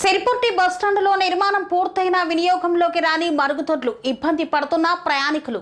సిర్పుట్టి బస్టాండులో నిర్మాణం పూర్తయిన వినియోగంలోకి రాని మరుగుదొడ్లు ఇబ్బంది పడుతున్న ప్రయాణికులు.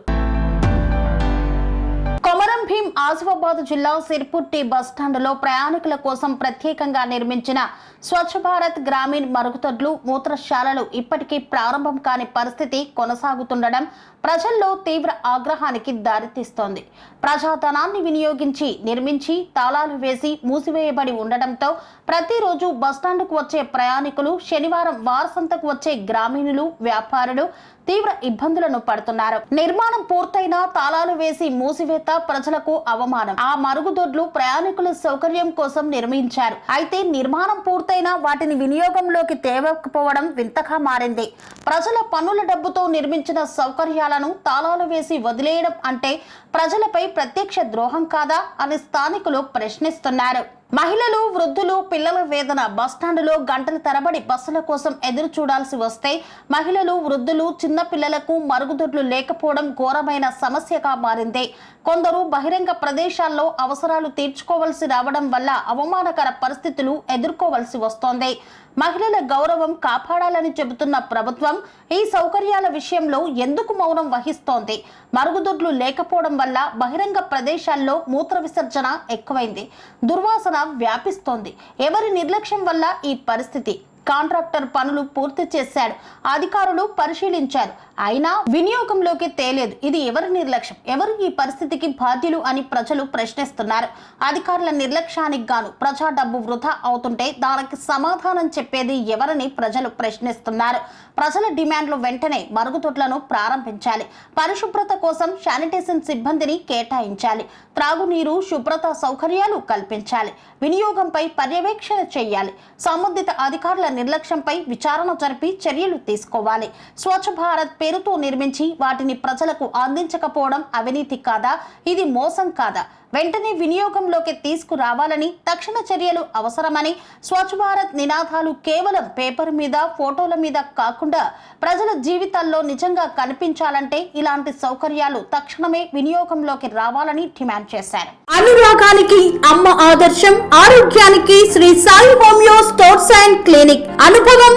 కొమరం భీం ఆసిఫాబాద్ జిల్లా సిర్పుట్టి బస్టాండ్లో ప్రయాణికుల కోసం ప్రత్యేకంగా నిర్మించిన స్వచ్ఛ భారత్ గ్రామీణ్ మరుగుదొడ్లు మూత్రశాలలు ఇప్పటికీ ప్రారంభం కాని పరిస్థితి కొనసాగుతుండడం ప్రజల్లో తీవ్ర ఆగ్రహానికి దారితీస్తోంది. ప్రజాధనాన్ని వినియోగించి నిర్మించి తాళాలు వేసి మూసివేయబడి ఉండడంతో ప్రతిరోజు బస్టాండ్కు వచ్చే ప్రయాణికులు శనివారం వారసంతకు వచ్చే గ్రామీణులు వ్యాపారులు తీవ్ర ఇబ్బందులను పడుతున్నారు. నిర్మాణం పూర్తయినా తాళాలు వేసి మూసివేత ప్రజలకు అవమానం. ఆ మరుగుదొడ్లు ప్రయాణికుల సౌకర్యం కోసం నిర్మించారు. అయితే నిర్మాణం పూర్తయినా వాటిని వినియోగంలోకి తేవకపోవడం వింతగా మారింది. ప్రజల పన్నుల డబ్బుతో నిర్మించిన సౌకర్యాలను తాళాలు వేసి వదిలేయడం అంటే ప్రజలపై ప్రత్యక్ష ద్రోహం కాదా అని స్థానికులు ప్రశ్నిస్తున్నారు. మహిళలు వృద్ధులు పిల్లల వేదన బస్టాండ్లో గంటల తరబడి బస్సుల కోసం ఎదురు చూడాల్సి వస్తే మహిళలు వృద్ధులు చిన్న పిల్లలకు మరుగుదొడ్లు లేకపోవడం ఘోరమైన సమస్యగా మారింది. కొందరు బహిరంగ ప్రదేశాల్లో అవసరాలు తీర్చుకోవలసి రావడం వల్ల అవమానకర పరిస్థితులు ఎదుర్కోవలసి వస్తోంది. మహిళల గౌరవం కాపాడాలని చెబుతున్న ప్రభుత్వం ఈ సౌకర్యాల విషయంలో ఎందుకు మౌనం వహిస్తోంది? మరుగుదొడ్లు లేకపోవడం వల్ల బహిరంగ ప్రదేశాల్లో మూత్ర విసర్జన ఎక్కువైంది. దుర్వాసన వ్యాపిస్తోంది. ఎవరి నిర్లక్ష్యం వల్ల ఈ పరిస్థితి? కాంట్రాక్టర్ పనులు పూర్తి చేశాడు. అధికారులు పరిశీలించారు. అయినా వినియోగంలోకి తేలేదు. ఇది ఎవరి నిర్లక్ష్యం? ఎవరు ఈ పరిస్థితికి బాధ్యులు అని ప్రజలు ప్రశ్నిస్తున్నారు. అధికారుల నిర్లక్ష్యానికి గాను ప్రజా డబ్బు వృధా అవుతుంటే దానికి సమాధానం చెప్పేది ఎవరని ప్రజలు ప్రశ్నిస్తున్నారు. ప్రజల డిమాండ్లు వెంటనే మరుగుదొడ్లను ప్రారంభించాలి. పరిశుభ్రత కోసం శానిటేషన్ సిబ్బందిని కేటాయించాలి. త్రాగునీరు శుభ్రత సౌకర్యాలు కల్పించాలి. వినియోగంపై పర్యవేక్షణ చేయాలి. సంబంధిత అధికారుల నిర్లక్ష్యంపై విచారణ జరిపి చర్యలు తీసుకోవాలి. స్వచ్ఛ భారత్ పేరుతో నిర్మించి వాటిని ప్రజలకు అందించకపోవడం అవినీతి కాదా? ఇది మోసం కాదా? వెంటనే వినియోగంలోకి తీసుకురావాలని తక్షణ చర్యలు అవసరమని స్వచ్ఛ భారత్ నినాదాలు కేవలం పేపర్ మీద ఫోటోల మీద కాకుండా ప్రజల జీవితాల్లో నిజంగా కనిపించాలంటే ఇలాంటి సౌకర్యాలు తక్షణమే వినియోగంలోకి రావాలని డిమాండ్ చేశారు. అనురాగానికి అమ్మ ఆదర్శం ఆరోగ్యానికి Shri Sai homeo stores and clinic అనుభవం